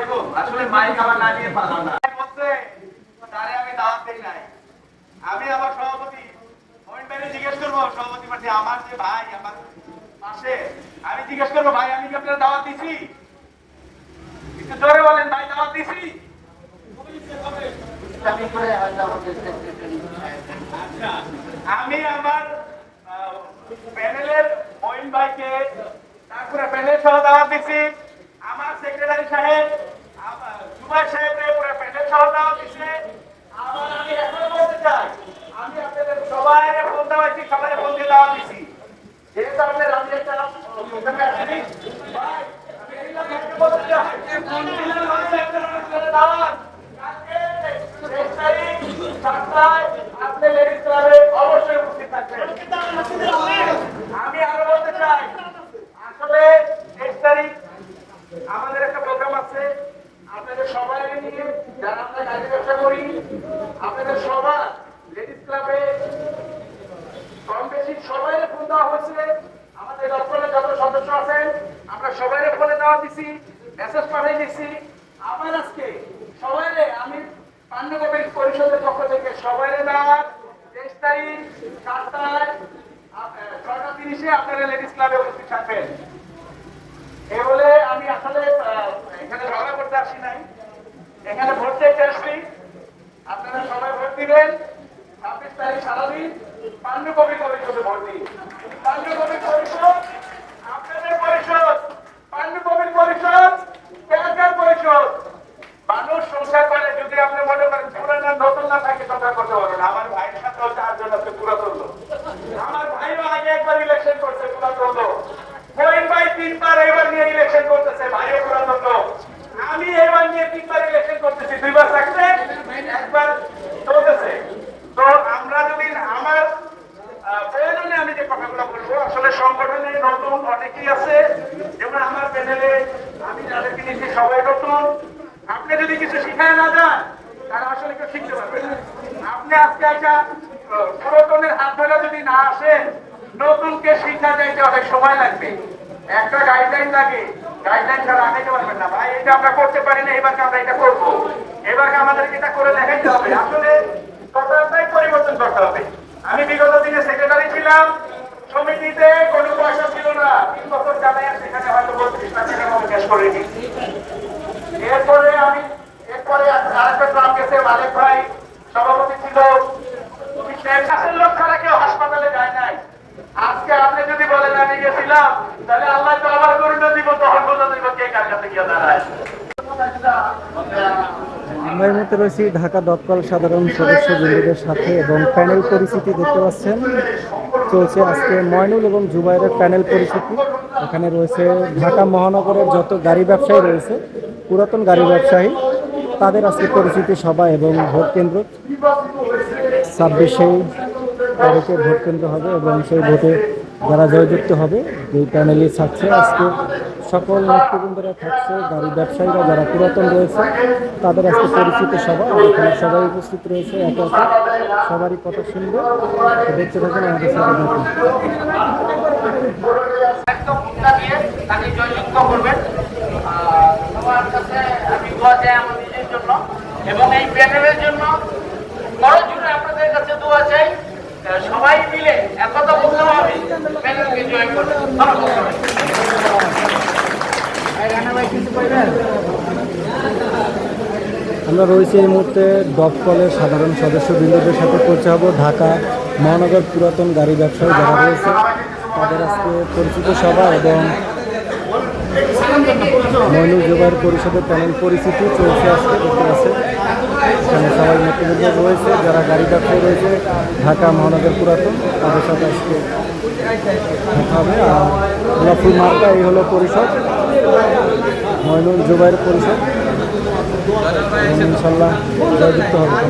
আলাইকুম। আমি আমার যে ভাই জিজ্ঞেস প্যানেলের ভাইকে, তারপরে প্যানেল সহ দাওয়াত দিছি। আমার সেক্রেটারি সাহেব আমার জুবাই সাহেবকে পুরো প্যানেল সহ দাওয়াত দিছে আবার আমি এখনও বলতে চাই আমি আপনাদের সবাই ফোন দেওয়াইছি সবাই ফোন দিয়ে দাওয়াত দিছি যেহেতু আপনাদের আমি একটা ওখানে আসিনি ভাই আমি এই জন্য একটা বলতে চাই মন্দিরের মাঝে একটা অনুষ্ঠানের দাওয়াত কালকে তেইশ তারিখ সাতটায় আপনি লেডিস ক্লাবে অবশ্যই উপস্থিত থাকবেন আমি আরও বলতে চাই আসলে তেইশ তারিখ আমাদের একটা প্রোগ্রাম আছে, আপনাদের সবাই নিয়ে যারা আমরা গাড়ি ব্যবসা করি, আপনাদের সবার লেডিস ক্লাবে কম বেশি সবাই ফোন দেওয়া হয়েছে। আমাদের দপ্তরের যত সদস্য আছেন, আমরা সবাই ফোনে দেওয়া দিছি মেসেজ পাঠিয়ে দিছি। আবার আজকে সবাই আমি পান্ডবী পরিষদের পক্ষ থেকে সবাই দাওয়াত তেইশ তারিখ সাতটায় ছয়টা তিরিশে আপনারা লেডিস ক্লাবে উপস্থিত থাকবেন। এ বলে আমি আসলে আহ, এখানে ঝগড়া করতে আসি নাই। এখানে ভোট চাইতে আসছি আপনারা সবাই ভোট দিবেন। ছাব্বিশ তারিখ সারাদিন পাণ্ডু কবি পরিষদে ভোট দিন পাণ্ডু কবি পরিষদ আপনাদের পরিষদ পাণ্ডু কবি পরিষদ ব্যাংকার পরিষদ মানুষ সংসার করে যদি আপনি মনে করেন পুরান আর নতুন না থাকে সংসার করতে পারবেন আমার ভাইয়ের সাথেও চারজন আছে পুরাতন লোক আমার ভাইও আগে একবার ইলেকশন করছে পুরাতন লোক মহিন ভাই তিনবার এবার নিয়ে ইলেকশন করতেছে ভাইও পুরাতন লোক আমি এবার নিয়ে তিনবার ইলেকশন করতেছি দুইবার থাকছে একবার চলতেছে তো আমরা যদি আমার আহ, প্রয়োজনে আমি যে কথাগুলো বলব আসলে সংগঠনে নতুন অনেকেই আছে। যেমন আমার প্যানেলে আমি যাদেরকে নিচ্ছি সবাই নতুন। আপনি যদি কিছু শিখায় না যান, তারা আসলে কেউ শিখতে পারবে আপনি আজকে একটা পুরাতনের হাত ধরে যদি না আসেন, নতুনকে যাইতে অনেক সময় লাগবে। একটা গাইডলাইন লাগে। গাইডলাইন ছাড়া আগাইতে পারবেন না। ভাই এটা আমরা করতে পারি না এবারকে আমরা এটা করব? এবারকে আমাদেরকে এটা করে দেখাইতে হবে? আসলে কথাটাই পরিবর্তন করতে হবে। আমি বিগত দিনে সেক্রেটারি ছিলাম। সমিতিতে কোনো পয়সা ছিল না। তিন বছর চালাই সেখানে হয়তো বত্রিশ লাখ টাকা মতো ক্যাশ করে দিচ্ছি এরপরে আমি এরপরে আরেকটা গ্রাম গেছে, মালিক ভাই, সভাপতি ছিল। কাছের লোক আমি করুন রয়েছি ঢাকা দপ্তর সাধারণ সদস্য বৃন্দদের সাথে এবং প্যানেল পরিস্থিতি দেখতে পাচ্ছেন। চলছে আজকে ময়নুল এবং জুবাইরের প্যানেল পরিচিতি। এখানে রয়েছে ঢাকা মহানগরের যত গাড়ি ব্যবসায়ী রয়েছে, পুরাতন গাড়ি ব্যবসায়ী, তাদের আজকে পরিচিতি সভা এবং ভোট কেন্দ্র। ছাব্বিশে তারিখে ভোট কেন্দ্র হবে এবং সেই ভোটে যারা জয়যুক্ত হবে এই প্যানেলই ছাড়ছে আজকে। সকল নেতৃবৃন্দরা থাকছে, গাড়ি ব্যবসায়ীরা যারা পুরাতন রয়েছে, তাদের আজকে পরিচিত সভা এখানে সবাই উপস্থিত রয়েছে, একে সবারই কথা শুনবে তো দেখতে থাকুন আমাদের সাথে দেখুন। করবেন। কাছে জন্য। এবং এই জন্য আপনাদের কাছে সবাই মিলে একতা বলতে হবে, প্যানেলকে জয়। আমরা রয়েছি এই মুহূর্তে দপকলের সাধারণ সদস্য বৃন্দদের সাথে হব ঢাকা মহানগর পুরাতন গাড়ি ব্যবসায়ী যারা রয়েছে, তাদের আজকে পরিচিত সভা এবং মইনুল জোগাড় পরিষদের প্যানেল পরিস্থিতি চলছে আজকে দেখতে পাচ্ছেন এখানে সবাই নেতৃবৃন্দ রয়েছে, যারা গাড়ি ব্যবসায়ী রয়েছে, ঢাকা মহানগর পুরাতন, তাদের সাথে আজকে দেখা হবে। আর লফুল মার্কা, এই হলো পরিষদ। মইনুল জুবাইর পরিষদ। ইনশাল্লাহ জয়যুক্ত হবে।